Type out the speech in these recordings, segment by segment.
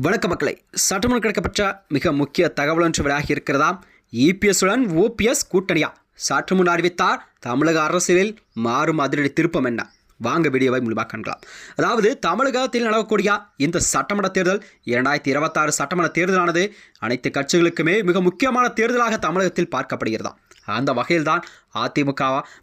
வணக்க மக்களை சட்டமன்ற கிடைக்கப்பட்ட மிக முக்கிய தகவல் ஒன்று வெளியாகி இருக்கிறதாம் இபிஎஸ்ஸுடன் ஓபிஎஸ் கூட்டணியா? சற்று முன் அறிவித்தார் தமிழக அரசியலில் மாறும் அதிரடி திருப்பம் என்ன? வாங்க வீடியோவை முழுமையாக காண்கலாம். அதாவது தமிழகத்தில் நடக்கக்கூடிய இந்த சட்டமன்ற தேர்தல் இரண்டாயிரத்தி இருபத்தாறு சட்டமன்ற தேர்தலானது அனைத்து கட்சிகளுக்குமே மிக முக்கியமான தேர்தலாக தமிழகத்தில் பார்க்கப்படுகிறதாம். அந்த வகையில்தான் அதிமுக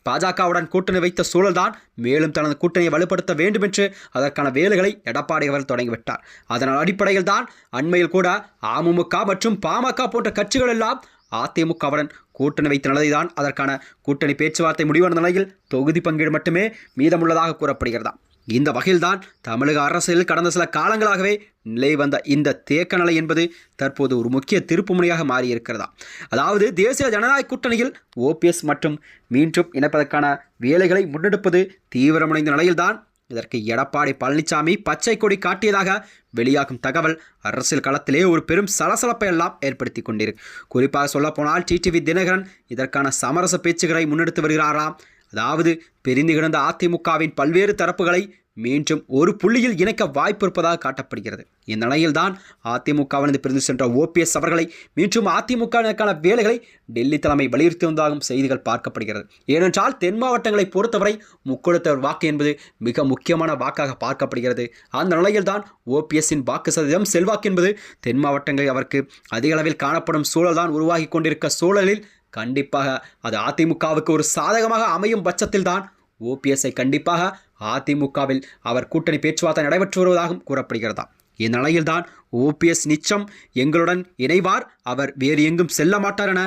பாஜகவுடன் கூட்டணி வைத்த சூழல்தான் மேலும் தனது கூட்டணியை வலுப்படுத்த வேண்டும் என்று அதற்கான வேலைகளை எடப்பாடி அவர்கள் தொடங்கிவிட்டார். அதன் அடிப்படையில் தான் அண்மையில் கூட அமமுக மற்றும் பாமக போன்ற கட்சிகள் எல்லாம் அதிமுகவுடன் கூட்டணி வைத்த நிலைதான் அதற்கான கூட்டணி பேச்சுவார்த்தை முடிவான நிலையில் தொகுதி பங்கீடு மட்டுமே மீதமுள்ளதாக கூறப்படுகிறதாம். இந்த வகையில்தான் தமிழக அரசியல் கடந்த சில காலங்களாகவே நிலை வந்த இந்த தேக்க நிலை என்பது தற்போது ஒரு முக்கிய திருப்புமுனையாக மாறியிருக்கிறதா? அதாவது தேசிய ஜனநாயக கூட்டணியில் ஓபிஎஸ் மற்றும் மீண்டும் இணைப்பதற்கான வேலைகளை முன்னெடுப்பது தீவிரமடைந்த நிலையில்தான் இதற்கு எடப்பாடி பழனிசாமி பச்சை கொடி காட்டியதாக வெளியாகும் தகவல் அரசியல் களத்திலே ஒரு பெரும் சலசலப்பை எல்லாம் ஏற்படுத்தி கொண்டிருக்கு. குறிப்பாக சொல்லப்போனால் டிடிவி தினகரன் இதற்கான சமரச பேச்சுகளை முன்னெடுத்து வருகிறாராம் அதாவது பிரிந்து கிடந்த அதிமுகவின் பல்வேறு தரப்புகளை மீண்டும் ஒரு புள்ளியில் இணைக்க வாய்ப்பு இருப்பதாக காட்டப்படுகிறது. இந்த நிலையில்தான் அதிமுகவினது பிரிந்து சென்ற ஓபிஎஸ் அவர்களை மீண்டும் அதிமுகவினருக்கான வேலைகளை டெல்லி தலைமை வலியுறுத்தி வந்தாகும் செய்திகள் பார்க்கப்படுகிறது. ஏனென்றால் தென் மாவட்டங்களை பொறுத்தவரை முக்கொடுத்தவர் வாக்கு என்பது மிக முக்கியமான வாக்காக பார்க்கப்படுகிறது. அந்த நிலையில்தான் ஓபிஎஸ்ஸின் வாக்கு சதவீதம் செல்வாக்கு என்பது தென் மாவட்டங்களில் அவருக்கு அதிக அளவில் காணப்படும் சூழல்தான் உருவாகி கொண்டிருக்க சூழலில் கண்டிப்பாக அது அதிமுகவுக்கு ஒரு சாதகமாக அமையும் பட்சத்தில்தான். ஓபிஎஸ்ஐ கண்டிப்பாக அதிமுகவில் அவர் கூட்டணி பேச்சுவார்த்தை நடைபெற்று வருவதாகவும் கூறப்படுகிறதா? இந்நிலையில்தான் ஓபிஎஸ் நிச்சம் எங்களுடன் இணைவார். அவர் வேறு எங்கும் செல்ல மாட்டார் என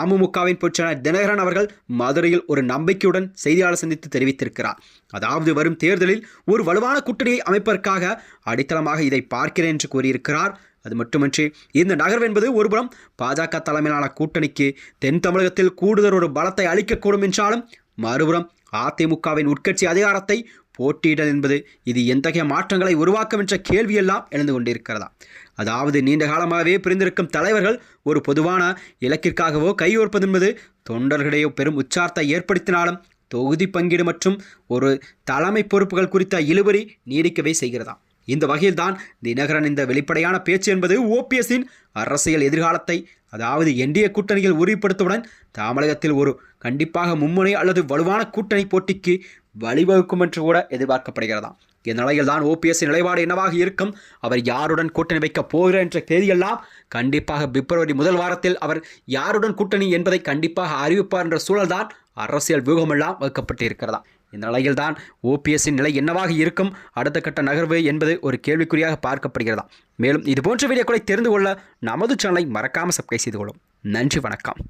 அமமுகவின் பொற்சனர் தினகரன் அவர்கள் மதுரையில் ஒரு நம்பிக்கையுடன் செய்தியாளர் சந்தித்து தெரிவித்திருக்கிறார். அதாவது வரும் தேர்தலில் ஒரு வலுவான கூட்டணியை அமைப்பதற்காக அடித்தளமாக இதை பார்க்கிறேன் என்று கூறியிருக்கிறார். அது மட்டுமின்றி இந்த நகர்வு என்பது ஒருபுறம் பாஜக தலைமையிலான கூட்டணிக்கு தென் தமிழகத்தில் கூடுதல் ஒரு பலத்தை அளிக்கக்கூடும் என்றாலும் மறுபுறம் அதிமுகவின் உட்கட்சி அதிகாரத்தை போட்டியிடல் என்பது இது எத்தகைய மாற்றங்களை உருவாக்கும் என்ற கேள்வியெல்லாம் எழுந்து கொண்டிருக்கிறதா? அதாவது நீண்ட காலமாகவே பிரிந்திருக்கும் தலைவர்கள் ஒரு பொதுவான இலக்கிற்காகவோ கையோர்ப்பது என்பது தொண்டர்களிடையே பெரும் உச்சார்த்தை ஏற்படுத்தினாலும் தொகுதி பங்கீடு மற்றும் ஒரு தலைமை பொறுப்புகள் குறித்த இழுபறி நீடிக்கவே செய்கிறதாம் இந்த வகையில்தான் தினகரன் இந்த வெளிப்படையான பேச்சு என்பது ஓபிஎஸ்ஸின் அரசியல் எதிர்காலத்தை அதாவது என்டிஏ கூட்டணியில் உறுதிப்படுத்தவுடன் தமிழகத்தில் ஒரு கண்டிப்பாக மும்முனை அல்லது வலுவான கூட்டணி போட்டிக்கு வழிவகுக்கும் என்று கூட எதிர்பார்க்கப்படுகிறதாம் இந்நிலையில் தான் ஓபிஎஸ் நிலைப்பாடு என்னவாக இருக்கும்? அவர் யாருடன் கூட்டணி வைக்கப் போகிறார் என்ற தேதியெல்லாம் கண்டிப்பாக பிப்ரவரி முதல் வாரத்தில் அவர் யாருடன் கூட்டணி என்பதை கண்டிப்பாக அறிவிப்பார் என்ற சூழல்தான் அரசியல் வியூகமெல்லாம் வகுக்கப்பட்டு இருக்கிறதா இந்த நிலையில்தான் ஓபிஎஸ்ஸின் நிலை என்னவாக இருக்கும்? அடுத்த கட்ட நகர்வு என்பது ஒரு கேள்விக்குறியாக பார்க்கப்படுகிறதா? மேலும் இதுபோன்ற வீடியோக்களை தெரிந்து கொள்ள நமது சேனலை மறக்காமல் சப்ஸ்கிரைப் செய்து கொள்ளும். நன்றி வணக்கம்.